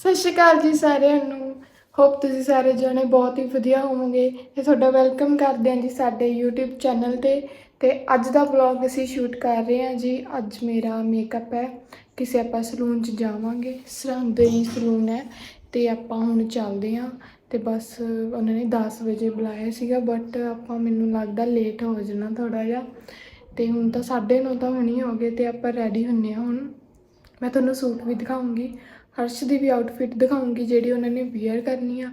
ਸਤਿ ਸ਼੍ਰੀ ਅਕਾਲ ਜੀ ਸਾਰਿਆਂ ਨੂੰ। ਹੋਪ ਤੁਸੀਂ ਸਾਰੇ ਜਣੇ ਬਹੁਤ ਹੀ ਵਧੀਆ ਹੋਵੋਗੇ। ਤੇ ਤੁਹਾਡਾ ਵੈਲਕਮ ਕਰਦੇ ਹਾਂ ਜੀ ਸਾਡੇ YouTube ਚੈਨਲ ਤੇ। ਤੇ ਅੱਜ ਦਾ ਵਲੌਗ ਅਸੀਂ ਸ਼ੂਟ ਕਰ ਰਹੇ ਹਾਂ ਜੀ। ਅੱਜ ਮੇਰਾ ਮੇਕਅਪ ਹੈ। ਕਿਸੇ ਆਪਾਂ ਸਲੂਨ 'ਚ ਜਾਵਾਂਗੇ। ਸਰਹੰਦ ਹੀ ਸਲੂਨ ਹੈ। ਤੇ ਆਪਾਂ ਹੁਣ ਚੱਲਦੇ ਹਾਂ। ਤੇ ਬਸ ਉਹਨਾਂ ਨੇ 10 ਵਜੇ ਬੁਲਾਇਆ ਸੀਗਾ ਬਟ ਆਪਾਂ ਮੈਨੂੰ ਲੱਗਦਾ ਲੇਟ ਹੋ ਜਾਣਾ ਥੋੜਾ ਜਿਹਾ। ਤੇ ਹੁਣ ਤਾਂ 9:30 ਤਾਂ ਹੋਣੀ ਹੋ ਗਏ ਤੇ ਆਪਾਂ ਰੈਡੀ ਹੁੰਨੇ ਆ ਹੁਣ। ਮੈਂ ਤੁਹਾਨੂੰ ਸੂਟ ਵੀ ਦਿਖਾਉਂਗੀ। ਹਰਸ਼ ਦੀ ਵੀ ਆਊਟਫਿਟ ਦਿਖਾਉਂਗੀ ਜਿਹੜੀ ਉਹਨਾਂ ਨੇ ਵੇਅਰ ਕਰਨੀ ਆ।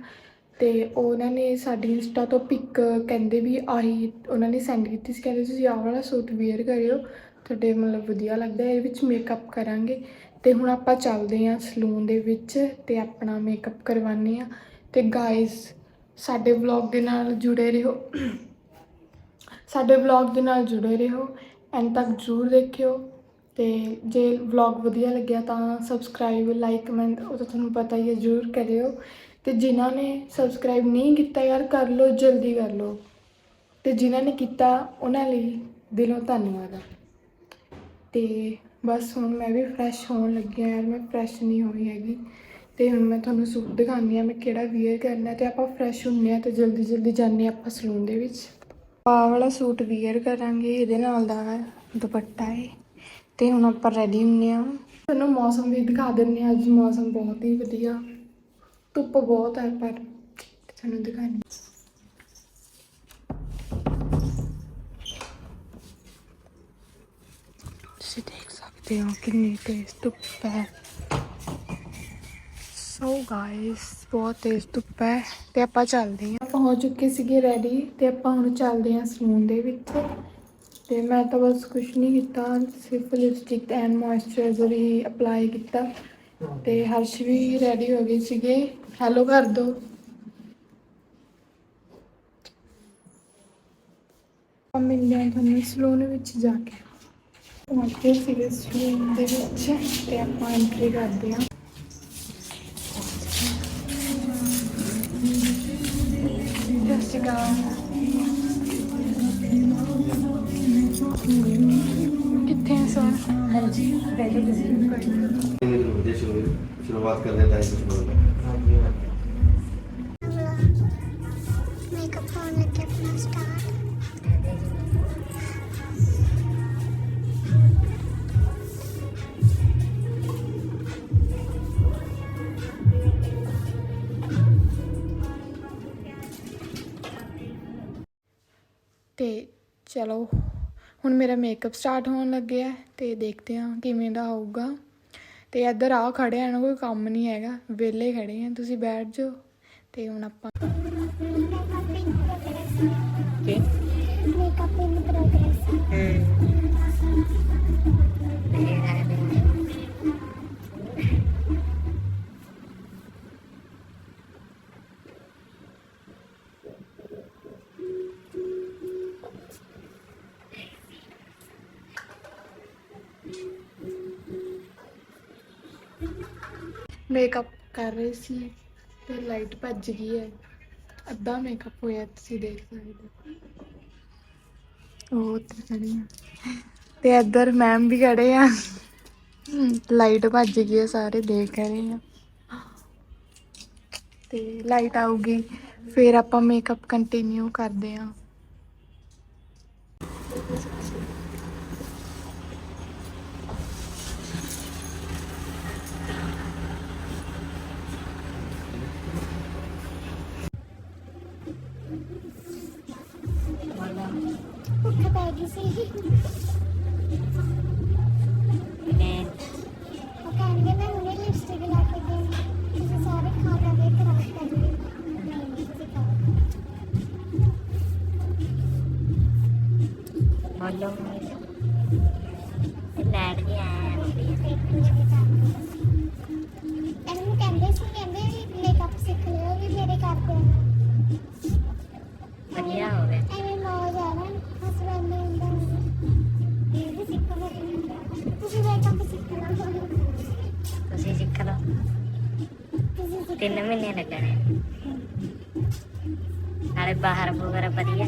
ਤੇ ਉਹਨਾਂ ਨੇ ਸਾਡੀ ਇੰਸਟਾ ਤੋਂ ਪਿਕ ਕਹਿੰਦੇ ਵੀ ਆਹੀ ਉਹਨਾਂ ਨੇ ਸੈਂਡ ਕੀਤੀ ਸੀ, ਕਹਿੰਦੇ ਤੁਸੀਂ ਆਹ ਵਾਲਾ ਸੂਟ ਵੇਅਰ ਕਰਿਓ, ਤੁਹਾਡੇ ਮਤਲਬ ਵਧੀਆ ਲੱਗਦਾ ਹੈ। ਇਹ ਵਿੱਚ ਮੇਕਅਪ ਕਰਾਂਗੇ। ਤੇ ਹੁਣ ਆਪਾਂ ਚੱਲਦੇ ਹਾਂ ਸਲੂਨ ਦੇ ਵਿੱਚ ਤੇ ਆਪਣਾ ਮੇਕਅਪ ਕਰਵਾਉਂਦੇ ਆ ਤੇ ਗਾਇਸ ਸਾਡੇ ਵਲੌਗ ਦੇ ਨਾਲ ਜੁੜੇ ਰਹੋ। ਸਾਡੇ ਵਲੌਗ ਦੇ ਨਾਲ ਜੁੜੇ ਰਹੋ। ਐਂਡ ਤੱਕ ਜ਼ਰੂਰ ਦੇਖਿਓ। ਅਤੇ ਜੇ ਵਲੌਗ ਵਧੀਆ ਲੱਗਿਆ ਤਾਂ ਸਬਸਕ੍ਰਾਈਬ ਲਾਈਕ ਕਮੈਂਟ ਉਹ ਤਾਂ ਤੁਹਾਨੂੰ ਪਤਾ ਹੀ ਹੈ, ਜ਼ਰੂਰ ਕਰਿਓ। ਅਤੇ ਜਿਨ੍ਹਾਂ ਨੇ ਸਬਸਕ੍ਰਾਈਬ ਨਹੀਂ ਕੀਤਾ ਯਾਰ, ਕਰ ਲਓ, ਜਲਦੀ ਕਰ ਲਓ। ਅਤੇ ਜਿਨ੍ਹਾਂ ਨੇ ਕੀਤਾ, ਉਹਨਾਂ ਲਈ ਦਿਲੋਂ ਧੰਨਵਾਦ ਆ। ਤੇ ਬਸ ਹੁਣ ਮੈਂ ਵੀ ਫਰੈਸ਼ ਹੋਣ ਲੱਗੀ ਹਾਂ ਯਾਰ, ਮੈਂ ਫਰੈਸ਼ ਨਹੀਂ ਹੋਈ ਹੈਗੀ। ਤੇ ਹੁਣ ਮੈਂ ਤੁਹਾਨੂੰ ਸੂਟ ਦਿਖਾਉਂਦੀ ਹਾਂ, ਮੈਂ ਕਿਹੜਾ ਵੀਅਰ ਕਰਨਾ ਤੇ ਆਪਾਂ ਫਰੈਸ਼ ਹੁੰਨੇ ਆ ਤੇ ਜਲਦੀ ਜਲਦੀ ਜਾਂਦੇ ਹਾਂ ਆਪਾਂ ਸਲੂਨ ਦੇ ਵਿੱਚ। ਪਾ ਵਾਲਾ ਸੂਟ ਵੀਅਰ ਕਰਾਂਗੇ, ਇਹਦੇ ਨਾਲ ਦਾ ਦੁਪੱਟਾ ਹੈ ਤੇ ਹੁਣ ਆਪਾਂ ਰੈਡੀ ਹੁੰਨੇ ਆ। ਤੁਹਾਨੂੰ ਮੌਸਮ ਵੀ ਦਿਖਾ ਦਿੰਨੇ ਆ ਅੱਜ ਮੌਸਮ ਬਹੁਤ ਹੀ ਵਧੀਆ। ਧੁੱਪ ਬਹੁਤ ਹੈ ਪਰ ਤੁਹਾਨੂੰ ਦਿਖਾਣੀ ਤੁਸੀਂ ਦੇਖ ਸਕਦੇ ਹੋ ਕਿੰਨੀ ਤੇਜ਼ ਧੁੱਪ ਹੈ। ਸੋ ਗਾਇਸ ਬਹੁਤ ਤੇਜ਼ ਧੁੱਪ ਹੈ ਤੇ ਆਪਾਂ ਚੱਲਦੇ ਹਾਂ। ਆਪਾਂ ਹੋ ਚੁੱਕੇ ਸੀਗੇ ਰੈਡੀ ਤੇ ਆਪਾਂ ਹੁਣ ਚੱਲਦੇ ਹਾਂ ਸਲੂਨ ਦੇ ਵਿੱਚ। ਤੇ ਮੈਂ ਤਾਂ ਬਸ ਕੁਝ ਨਹੀਂ ਕੀਤਾ, ਸਿਰਫ ਲਿਪਸਟਿਕ ਐਂਡ ਮੋਇਸਚਰਾਈਜ਼ਰ ਹੀ ਅਪਲਾਈ ਕੀਤਾ। ਤੇ ਹਰਸ਼ ਵੀ ਰੈਡੀ ਹੋ ਗਏ ਸੀਗੇ। ਹੈਲੋ ਕਰ ਦੋ। ਆਪਾਂ ਮਿਲਦੇ ਹਾਂ ਤੁਹਾਨੂੰ ਸਲੂਨ ਵਿੱਚ ਜਾ ਕੇ ਪਹੁੰਚੇ ਸੀਗੇ ਸਲੂਨ ਦੇ ਵਿੱਚ ਤੇ ਆਪਾਂ ਐਂਟਰੀ ਕਰਦੇ ਹਾਂ। ਸਤਿ ਸ਼੍ਰੀ ਅਕਾਲ। ਕਿੱਥੇ ਆ ਸਰ? ਹਾਂਜੀ ਬੈਠੋ ਤੁਸੀਂ ਵਧੀਆ ਸ਼ੁਰੂ ਸ਼ੁਰੂਆਤ ਕਰਦੇ ਹਾਂ ਟਾਈਮ ਤੋਂ ਸ਼ੁਰੂ ਮੇਕਅਪ ਹੋਣ ਲੱਗੇ ਆਪਣਾ ਸਟਾਰਟ ਤੇ ਚਲੋ ਹੁਣ ਮੇਰਾ ਮੇਕਅਪ ਸਟਾਰਟ ਹੋਣ ਲੱਗਿਆ ਹੈ ਤੇ ਦੇਖਦੇ ਹਾਂ ਕਿਵੇਂ ਦਾ ਹੋਊਗਾ। ਤੇ ਇੱਧਰ ਆ ਖੜੇ ਆ ਨਾ ਕੋਈ ਕੰਮ ਨਹੀਂ ਹੈਗਾ। ਵਿਹਲੇ ਖੜੇ ਆ ਤੁਸੀਂ ਬੈਠ ਜਾਓ। ਤੇ ਹੁਣ ਆਪਾਂ ਕੀ? Makeup in progress. ਮੇਕਅਪ ਕਰ ਰਹੇ ਸੀ ਤੇ ਲਾਈਟ ਭੱਜ ਗਈ ਹੈ। ਅੱਧਾ ਮੇਕਅਪ ਹੋਇਆ, ਤੁਸੀਂ ਦੇਖ ਸਕਦੇ ਹੋ। ਉਹ ਉੱਧਰ ਖੜੇ ਆ। ਤੇ ਇੱਧਰ ਮੈਮ ਵੀ ਖੜੇ ਆ। ਲਾਈਟ ਭੱਜ ਗਈ ਹੈ, ਸਾਰੇ ਦੇਖ ਰਹੇ ਆ। ਤੇ ਲਾਈਟ ਆਊਗੀ, ਫਿਰ ਆਪਾਂ ਮੇਕਅਪ ਕੰਟੀਨਿਊ ਕਰਦੇ ਆ ਭੁੱਖ ਪੈ ਗਈ ਸੀ ਤਿੰਨ ਮਹੀਨੇ ਲੱਗਣੇ ਨਾਲੇ ਬਾਹਰ ਵਗੈਰਾ ਵਧੀਆ।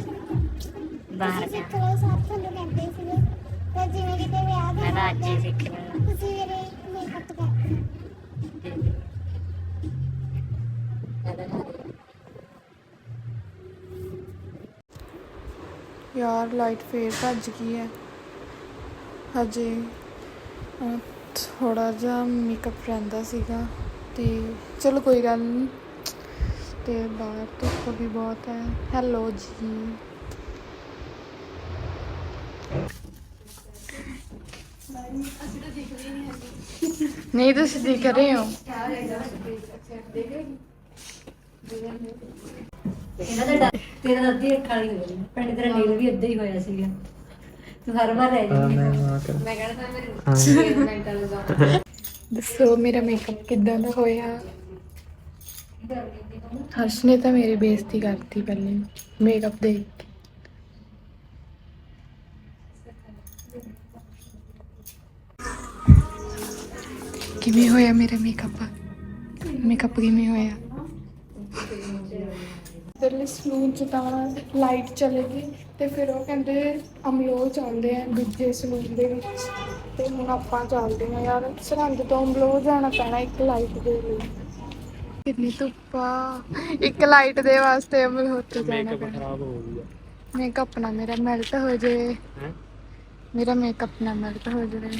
ਬਾਹਰ ਯਾਰ ਲਾਈਟ ਫੇਰ ਭੱਜ ਗਈ ਹੈ। ਹਜੇ ਥੋੜਾ ਜਿਹਾ ਮੇਕਅਪ ਰਹਿੰਦਾ ਸੀਗਾ। ਤੇ ਚਲੋ ਕੋਈ ਗੱਲ ਨਹੀਂ ਤੇ ਬਾਹਰ ਧੁੱਪ ਵੀ ਬਹੁਤ ਹੈ। ਹੈਲੋ ਜੀ। ਨਹੀਂ ਤੁਸੀਂ ਦੇਖ ਰਹੇ ਹੋ। ਇਹਨਾਂ ਦਾ ਡਰ ਤੇਰਾ ਤਾਂ ਅੱਧੀ ਅੱਖਾਂ ਵਾਲੀ ਹੋਈ ਭੈਣੇ ਤੇਰਾ ਨੀਲ ਵੀ ਅੱਧਾ ਹੀ। ਹੋਇਆ ਸੀਗਾ ਤੂੰ ਹਰ ਵਾਰ ਰਹਿ ਜਾਂਦੀ ਮੈਂ ਕਹਿੰਦਾ ਮੇਰੇ ਦੱਸੋ, ਮੇਰਾ ਮੇਕਅਪ ਕਿੱਦਾਂ ਦਾ ਹੋਇਆ? ਹਰਸ਼ ਨੇ ਤਾਂ ਮੇਰੀ ਬੇਇੱਜ਼ਤੀ ਕਰਤੀ ਪਹਿਲੇ ਮੇਕਅਪ ਦੇਖ ਕੇ ਕਿਵੇਂ ਹੋਇਆ ਮੇਰਾ ਮੇਕਅਪ ਮੇਕਅਪ ਕਿਵੇਂ ਹੋਇਆ? ਇਧਰਲੇ ਸਲੂਨ ਚ ਤਾਂ ਲਾਈਟ ਚਲੇ ਗਈ ਤੇ ਫਿਰ ਉਹ ਕਹਿੰਦੇ ਅਮਲੋ ਆਉਂਦੇ ਆ ਦੂਜੇ ਸਲੂਨ ਦੇ ਵਿੱਚ। ਤੇ ਹੁਣ ਆਪਾਂ ਚੱਲਦੇ ਆ ਯਾਰ ਸਰਹੰਦ ਤੋਂ ਅਮਲੋ ਜਾਣਾ ਪੈਣਾ ਇੱਕ ਲਾਈਟ ਦੇ ਲਈ। ਕਿੰਨੀ ਧੁੱਪਾ ਇੱਕ ਲਾਈਟ ਦੇ ਵਾਸਤੇ ਅਮਲੋ ਤੇ ਜਾਣਾ ਪੈਣਾ। ਖਰਾਬ ਹੋ ਗਈ ਮੇਕਅਪ ਨਾ ਮੇਰਾ ਮੈਲਟ ਹੋ ਜਾਏ ਮੇਰਾ ਮੇਕਅਪ ਨਾ ਮੈਲਟ ਹੋ ਜਾਵੇ।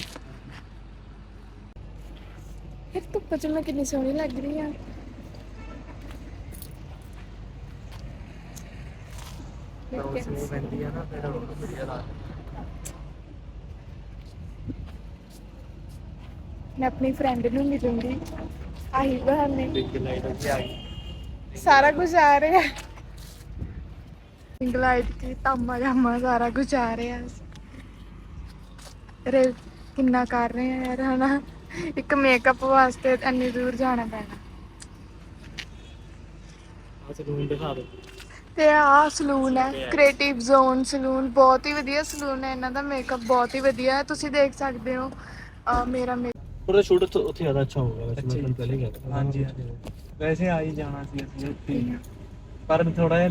ਫਿਰ ਧੁੱਪ ਚ ਮੈਂ ਕਿੰਨੀ ਸੋਹਣੀ ਲੱਗ ਰਹੀ ਆ। ਰੋਸ਼ਨੀ ਪੈਂਦੀ ਆ ਨਾ ਫਿਰ ਉਹ ਵਧੀਆ ਲੱਗਦਾ। ਮੈਂ ਆਪਣੀ ਫਰੈਂਡ ਨੂੰ ਮਿਲੂੰਗੀ। ਆਹੀ ਬਹਾਨੇ। ਆ ਸਾਰਾ ਕੁਝ ਆ ਰਿਹਾ। ਇੰਗਲਾਈਟ ਕੀ ਤਾਮਾ ਜਾਮਾ ਸਾਰਾ ਕੁਝ ਆ ਰਿਹਾ। ਰੇ ਕਿੰਨਾ ਕਰ ਰਹੇ ਆ ਯਾਰ ਹਨਾ? ਇੱਕ ਮੇਕਅਪ ਵਾਸਤੇ ਇੰਨੀ ਦੂਰ ਜਾਣਾ ਪੈਣਾ। ਆ ਤੇ ਆਹ ਸਲੂਨ ਹੈ ਕ੍ਰੀਏਟਿਵ ਜ਼ੋਨ ਸਲੂਨ ਬਹੁਤ ਹੀ ਵਧੀਆ ਸਲੂਨ ਹੈ ਇਹਨਾਂ ਦਾ ਮੇਕਅਪ ਬਹੁਤ ਹੀ ਵਧੀਆ ਹੈ। ਤੁਸੀਂ ਦੇਖ ਸਕਦੇ ਹੋ ਅਹ ਮੇਰਾ ਮੇਕਅਪ ਉਹਦਾ ਸ਼ੂਟ ਉੱਥੇ ਜ਼ਿਆਦਾ ਅੱਛਾ ਹੋਊਗਾ ਵੈਸੇ ਮੈਂ ਤੁਹਾਨੂੰ ਪਹਿਲੇ ਹੀ ਕਹਿ ਹਾਂਜੀ ਹਾਂਜੀ। ਵੈਸੇ ਆ ਹੀ ਜਾਣਾ ਸੀ ਅਸੀਂ ਉੱਥੇ ਪਰ ਥੋੜਾ ਜਿਹਾ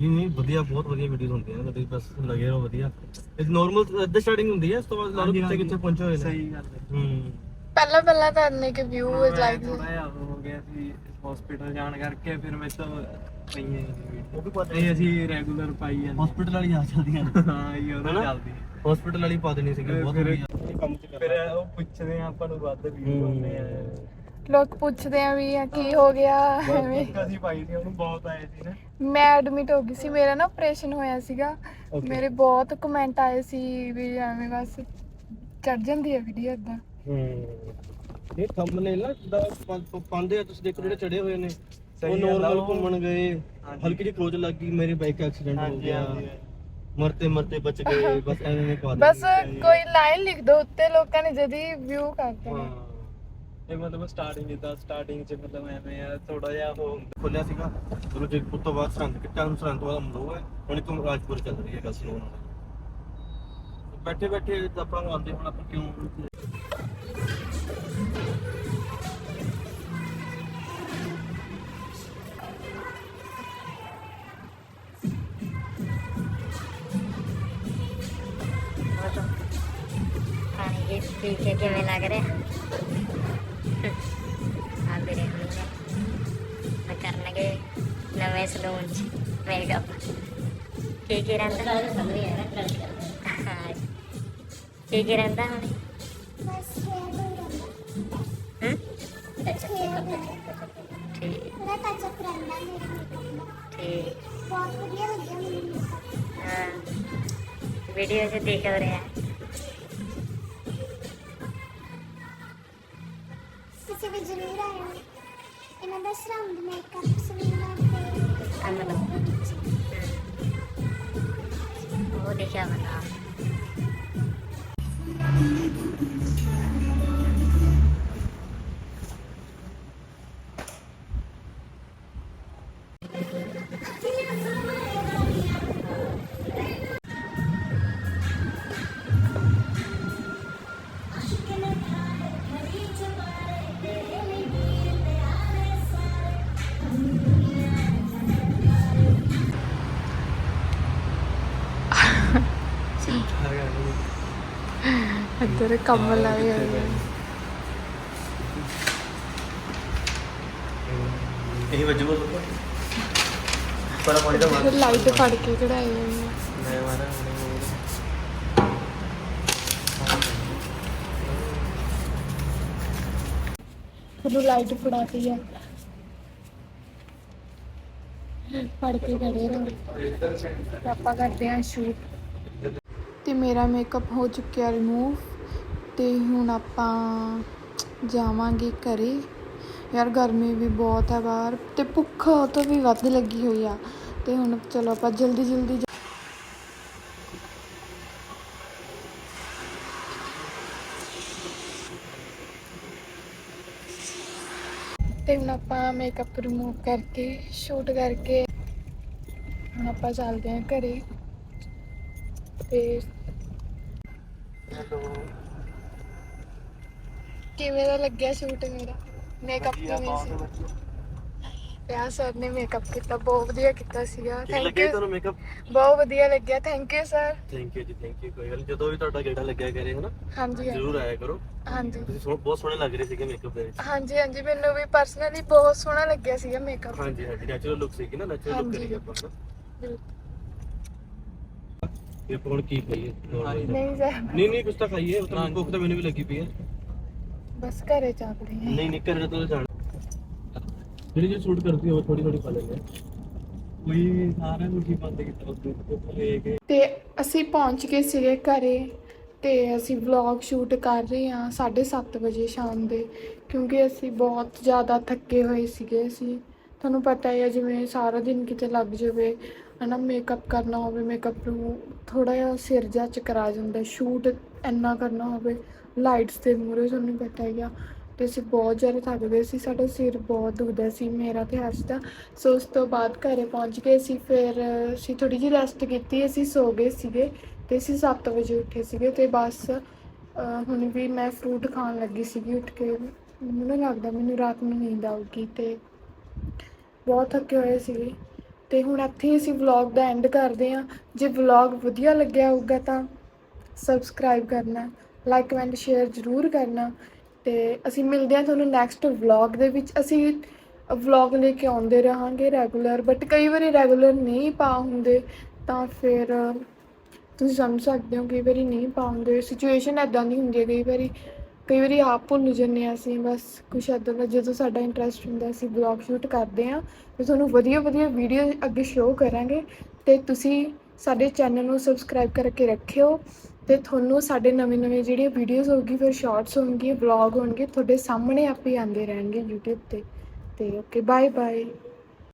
ਨਹੀਂ ਨਹੀਂ ਵਧੀਆ ਬਹੁਤ ਵਧੀਆ ਵੀਡੀਓਜ਼ ਹੁੰਦੀਆਂ ਨੇ ਤੁਸੀਂ ਬਸ ਲੱਗੇ ਰਹੋ ਵਧੀਆ। ਇਹ ਨਾਰਮਲ ਅੱਧੇ ਸਟਾਰਟਿੰਗ ਹੁੰਦੀ ਹੈ ਇਸ ਤੋਂ ਬਾਅਦ ਲਾ ਲਓ ਕਿੱਥੇ ਕਿੱਥੇ ਪਹੁੰਚੇ ਹੋਏ ਨੇ। ਸਹੀ ਗੱਲ ਹੈ। ਹੂੰ। ਪਹਿਲਾਂ ਪਹਿਲਾਂ ਤਾਂ ਇੰਨੇ ਕਿ ਵਿਊ ਲਾਈਕ ਥੋੜਾ ਜਿਹਾ ਉਹ ਹੋ ਗਿਆ ਸੀ ਹਸਪੀਟਲ ਜਾਣ ਕਰਕੇ ਫਿਰ ਮੈਂ ਤਾਂ ਪਈਆਂ ਹੀ ਨਹੀਂ ਉਹ ਵੀ ਪਤਾ ਨਹੀਂ ਅਸੀਂ ਰੈਗੂਲਰ ਪਾਈ ਜਾਂਦੇ। ਹਸਪੀਟਲ ਵਾਲੀ ਆ ਜਾਂਦੀਆਂ ਨੇ। ਹਾਂ ਇਹ ਉਹਦਾ ਹਨਾ? ਚੱਲਦੀ। ਹਸਪੀਟਲ ਵਾਲੀ ਪਾ ਦੇਣੀ ਸੀਗੀ ਬਹੁਤ ਫਿਰ- ਵਧੀਆ। ਕੰਮ ਚ ਫਿਰ ਉਹ ਪੁੱਛਦੇ ਆ ਆਪਾਂ ਨੂੰ ਵੱਧ ਵੀਡੀਓ ਆਉਂਦੇ ਆ। ਲੋਕ ਪੁੱਛਦੇ ਆ ਵੀ ਆ ਕੀ ਹੋ ਗਿਆ ਐਵੇਂ। ਬਸ ਅਸੀਂ ਪਾਈ ਸੀ ਉਹਨੂੰ ਬਹੁਤ ਆਏ ਸੀ ਨਾ। ਮੈਂ ਐਡਮਿਟ ਹੋ ਗਈ ਸੀ ਮੇਰਾ ਨਾ ਆਪਰੇਸ਼ਨ ਹੋਇਆ ਸੀਗਾ। ਮੇਰੇ ਬਹੁਤ ਕਮੈਂਟ ਆਏ ਸੀ ਵੀ ਐਵੇਂ ਬਸ ਚੜ ਜਾਂਦੀ ਹੈ ਵੀਡੀਓ ਇਦਾਂ ਹੂੰ। ਇਹ ਥੰਬਨੇਲ ਨਾ ਜਿੱਦਾਂ ਪਾ- ਪਾਉਂਦੇ ਆ ਤੁਸੀਂ ਦੇਖੋ ਜਿਹੜੇ ਚੜੇ ਹੋਏ ਨੇ। ਉਹ ਸਹੀ ਗੱਲ ਆ, ਨਾਰਮਲ ਉਹ- ਘੁੰਮਣ ਗਏ ਹਾਂਜੀ। ਹਲਕੀ ਜਿਹੀ ਖੋਜ ਲੱਗ ਗਈ ਮੇਰੇ ਬਾਈਕ ਐਕਸੀਡੈਂਟ ਹੋ ਹਾਂਜੀ ਗਿਆ। ਹਾਂਜੀ। ਮਰਤੇ ਮਰਤੇ ਬਚ ਗਏ ਬਸ ਐਵੇਂ ਪਾ ਬਸ ਕੋਈ ਲਾਈਨ ਲਿਖ ਦੋ ਉੱਤੇ ਲੋਕਾਂ ਨੇ ਜਦ ਹੀ ਵਿਊ ਕਰ ਦੇਣਾ। ਹਾਂ। ਇਹ ਮਤਲਬ ਸਟਾਰਟਿੰਗ ਜਿੱਦਾਂ ਸਟਾਰਟਿੰਗ ਚ ਮਤਲਬ ਐਵੇਂ ਆ ਥੋੜਾ ਜਿਹਾ ਉਹ ਖੋਲਿਆ ਸੀਗਾ ਚਲੋ ਜੇ ਉਸ ਤੋਂ ਬਾਅਦ ਸਰੰਦ ਕਿੱਟਾ ਨੂੰ ਸਰੰਦ ਵਾਲਾ ਮਲੋ ਹੈ ਹੁਣ ਇੱਕ ਰਾਜਪੁਰ ਚੱਲ ਰਹੀ ਹੈ ਗੱਲ। ਸੁਣੋ ਬੈਠੇ ਬੈਠੇ ਆਪਾਂ ਨੂੰ ਆਉਂਦੇ ਹੁਣ ਆਪਾਂ ਕਿਉਂ? ਪਾਣੀ ਜੀ ਪੀ ਕੇ ਕਿਵੇਂ ਲੱਗ ਰਿਹਾ ਆ ਵੀਰੇ ਹੁਣ ਕਰਨਗੇ ਨਵੇਂ ਸਲੂਨ ਚ ਮੇਕਅਪ ਕੀ ਕੀ ਰਹਿੰਦਾ ਹਾਂ ਕੀ ਕੀ ਰਹਿੰਦਾ ਹੁਣ ਬਸ? ਠੀਕ ਪੂਰਾ ਟੱਚ ਅਪ ਰਹਿੰਦਾ ਮੇਰੇ ਦਾ ਠੀਕ ਬਹੁਤ ਵਧੀਆ ਲੱਗਿਆ ਮੈਨੂੰ। ਹਾਂ ਵੀਡੀਓ ਚ ਦੇਖ ਰਿਹਾ だから。ਹੋਈ ਆ। ਮੈਂ ਮਾਰਾ ਹੁਣੇ ਹੋਰ ਤੁਹਾਨੂੰ ਲਾਈਟ ਫੜਾਤੀ ਆ। ਫੜ ਕੇ ਖੜੇ ਰਹੋ। ਆਪਾਂ ਕਰਦੇ ਹਾਂ ਸ਼ੂਟ ਤੇ ਮੇਰਾ ਮੇਕਅਪ ਹੋ ਚੁੱਕਿਆ ਰਿਮੂਵ ਅਤੇ ਹੁਣ ਆਪਾਂ ਜਾਵਾਂਗੇ ਘਰ। ਯਾਰ ਗਰਮੀ ਵੀ ਬਹੁਤ ਹੈ ਬਾਹਰ ਅਤੇ ਭੁੱਖ ਉਹ ਤੋਂ ਵੀ ਵੱਧ ਲੱਗੀ ਹੋਈ ਆ। ਅਤੇ ਹੁਣ ਚਲੋ ਆਪਾਂ ਜਲਦੀ ਜਲਦੀ ਜਾ- ਤੇ ਹੁਣ ਆਪਾਂ ਮੇਕਅਪ ਰਿਮੂਵ ਕਰਕੇ ਸ਼ੂਟ ਕਰਕੇ ਹੁਣ ਆਪਾਂ ਚੱਲਦੇ ਹਾਂ ਘਰੇ। ਤੇ ਕਿਵੇਂ ਦਾ ਲੱਗਿਆ ਸ਼ੂਟ ਮੇਰਾ? ਮੇਕਅਪ ਕਿਵੇਂ ਸੀ? ਪਿਆ ਸਰ ਨੇ ਮੇਕਅਪ ਕੀਤਾ ਬਹੁਤ ਵਧੀਆ ਕੀਤਾ ਸੀਗਾ। ਠੀਕ ਥੈਂਕ ਲੱਗਿਆ ਯੂ ਤੁਹਾਨੂੰ ਮੇਕਅਪ ਬਹੁਤ ਵਧੀਆ ਲੱਗਿਆ thank you sir thank you ਜੀ ਥੈਂਕ ਯੂ ਕੋਈ ਗੱਲ ਨੀ, ਜਦੋਂ ਵੀ ਤੁਹਾਡਾ ਗੇੜਾ ਲੱਗਿਆ ਕਰੇ ਹਨਾ? ਹਾਂਜੀ ਜ਼ਰੂਰ ਆਇਆ ਕਰੋ। ਹਾਂਜੀ। ਤੁਸੀਂ ਸੋਹਣੇ- ਬਹੁਤ ਸੋਹਣੇ ਲੱਗ ਰਹੇ ਸੀਗੇ ਮੇਕਅਪ ਦੇ ਵਿੱਚ। ਹਾਂਜੀ ਹਾਂਜੀ ਮੈਨੂੰ ਵੀ ਪਰਸਨਲੀ ਬਹੁਤ ਸੋਹਣਾ ਲੱਗਿਆ ਸੀਗਾ ਮੇਕਅਪ ਹਾਂਜੀ ਹਾਂਜੀ ਨੈਚੁਰਲ ਲੁੱਕ ਸੀਗੀ ਨਾ ਨੈਚੁਰਲ ਲੁੱਕ ਹਾਂਜੀ। ਕਰੀ ਆਪਾਂ ਨਾ ਇਹ ਆਪਾਂ ਹੁਣ ਕੀ ਖਾਈਏ। ਨਹੀਂ ਸਰ ਨਹੀਂ ਨਹੀਂ ਕੁਛ ਤਾਂ ਖਾਈਏ ਉਹ ਤਾਂ ਭੁੱਖ ਤਾਂ ਮੈਨੂੰ ਵੀ ਲੱਗੀ ਪਈ ਹੈ। ਬਸ ਘਰੇ ਚੱਲਦੇ ਹਾਂ। ਨਹੀਂ ਨਹੀਂ ਘਰੇ ਤੋਂ ਜਾਣਾ। ਜਿਹੜੀ ਜਿਹੜੀ ਸ਼ੂਟ ਕਰਦੀ ਹੋ ਥੋੜੀ ਥੋੜੀ ਖਾ ਲੈਂਦੇ ਕੋਈ ਸਾਰਿਆਂ ਨੂੰ ਕੀ ਬੰਦ ਕੀਤਾ ਉਸ ਤੋਂ ਲੈ ਕੇ ਤੇ ਅਸੀਂ ਪਹੁੰਚ ਗਏ ਸੀਗੇ ਘਰੇ ਤੇ ਅਸੀਂ ਵਲੌਗ ਸ਼ੂਟ ਕਰ ਰਹੇ ਹਾਂ 7:30 ਵਜੇ ਸ਼ਾਮ ਦੇ ਕਿਉਂਕਿ ਅਸੀਂ ਬਹੁਤ ਜ਼ਿਆਦਾ ਥੱਕੇ ਹੋਏ ਸੀਗੇ ਅਸੀਂ। ਤੁਹਾਨੂੰ ਪਤਾ ਹੀ ਹੈ ਜਿਵੇਂ ਸਾਰਾ ਦਿਨ ਕਿਤੇ ਲੱਗ ਜਾਵੇ ਹਨਾ ਮੇਕਅਪ ਕਰਨਾ ਹੋਵੇ ਮੇਕਅਪ ਨੂੰ ਥੋੜਾ ਜਿਹਾ ਸਿਰ ਜਾ ਚਕਰਾ ਜਾਂਦਾ ਸ਼ੂਟ ਇੰਨਾ ਕਰਨਾ ਹੋਵੇ ਲਾਈਟਸ ਦੇ ਮੂਹਰੇ ਤੁਹਾਨੂੰ ਪਤਾ ਹੀ ਆ ਤੇ ਅਸੀਂ ਬਹੁਤ ਜ਼ਿਆਦਾ ਥੱਕ ਗਏ ਸੀ, ਸਾਡਾ ਸਿਰ ਬਹੁਤ ਦੁਖਦਾ ਸੀ, ਮੇਰਾ ਤੇ ਹਰਸ਼ ਦਾ। ਸੋ ਉਸ ਤੋਂ ਬਾਅਦ ਘਰੇ ਪਹੁੰਚ ਗਏ ਸੀ ਫਿਰ ਅਸੀਂ ਥੋੜੀ ਜਿਹੀ ਰੈਸਟ ਕੀਤੀ, ਅਸੀਂ ਸੋ ਗਏ ਸੀਗੇ ਤੇ ਅਸੀਂ 7 ਵਜੇ ਉੱਠੇ ਸੀਗੇ ਤੇ ਬਸ ਹੁਣ ਵੀ ਮੈਂ ਫਰੂਟ ਖਾਣ ਲੱਗੀ ਸੀਗੀ ਉੱਠ ਕੇ। ਮੈਨੂੰ ਲੱਗਦਾ, ਮੈਨੂੰ ਰਾਤ ਨੂੰ ਨੀਂਦ ਆਊਗੀ ਤੇ ਬਹੁਤ ਥੱਕੇ ਹੋਏ ਸੀਗੇ। ਤੇ ਹੁਣ ਇੱਥੇ ਹੀ ਅਸੀਂ ਵਲੌਗ ਦਾ ਐਂਡ ਕਰਦੇ ਹਾਂ। ਜੇ ਵਲੌਗ ਵਧੀਆ ਲੱਗਿਆ ਹੋਊਗਾ ਤਾਂ ਸਬਸਕ੍ਰਾਈਬ ਕਰਨਾ। ਲਾਈਕ ਕਮੈਂਟ ਸ਼ੇਅਰ ਜ਼ਰੂਰ ਕਰਨਾ ਤੇ ਅਸੀਂ ਮਿਲਦੇ ਹਾਂ ਤੁਹਾਨੂੰ ਨੈਕਸਟ ਵਲੌਗ ਦੇ ਵਿੱਚ। ਅਸੀਂ ਵਲੌਗ ਲੈ ਕੇ ਆਉਂਦੇ ਰਹਾਂਗੇ ਰੈਗੂਲਰ ਬਟ ਕਈ ਵਾਰੀ ਰੈਗੂਲਰ ਨਹੀਂ ਪਾ ਹੁੰਦੇ, ਤਾਂ ਫਿਰ ਤੁਸੀਂ ਸਮਝ ਸਕਦੇ ਹੋ ਕਈ ਵਾਰੀ ਨਹੀਂ ਪਾ ਹੁੰਦੇ। ਸਿਚੁਏਸ਼ਨ ਐਦਾਂ ਦੀ ਹੁੰਦੀ ਹੈ ਕਈ ਵਾਰੀ ਕਈ ਵਾਰੀ ਆਪ ਭੁੱਲ ਜੰਨੇ ਹਾਂ ਅਸੀਂ, ਬਸ ਕੁਛ ਐਦਾਂ ਦਾ ਜਦੋਂ ਸਾਡਾ ਇੰਟਰਸਟ ਹੁੰਦਾ ਅਸੀਂ ਵਲੌਗ ਸ਼ੂਟ ਕਰਦੇ ਹਾਂ ਤੇ ਤੁਹਾਨੂੰ ਵਧੀਆ ਵਧੀਆ ਵੀਡੀਓ ਅੱਗੇ ਸ਼ੋਅ ਕਰਾਂਗੇ ਤੇ ਤੁਸੀਂ ਸਾਡੇ ਚੈਨਲ ਨੂੰ ਸਬਸਕ੍ਰਾਈਬ ਕਰਕੇ ਰੱਖਿਓ। ਤੇ ਤੁਹਾਨੂੰ ਸਾਡੇ ਨਵੇਂ ਨਵੇਂ ਜਿਹੜੀਆਂ ਵੀਡੀਓਜ਼ ਹੋਊਗੀ, ਫਿਰ ਸ਼ਾਰਟਸ ਹੋਣਗੀਆਂ ਵਲੌਗ ਹੋਣਗੇ ਤੁਹਾਡੇ ਸਾਹਮਣੇ ਆਪੇ ਆਉਂਦੇ ਰਹਿਣਗੇ YouTube ਤੇ। ਤੇ ਓਕੇ ਬਾਏ ਬਾਏ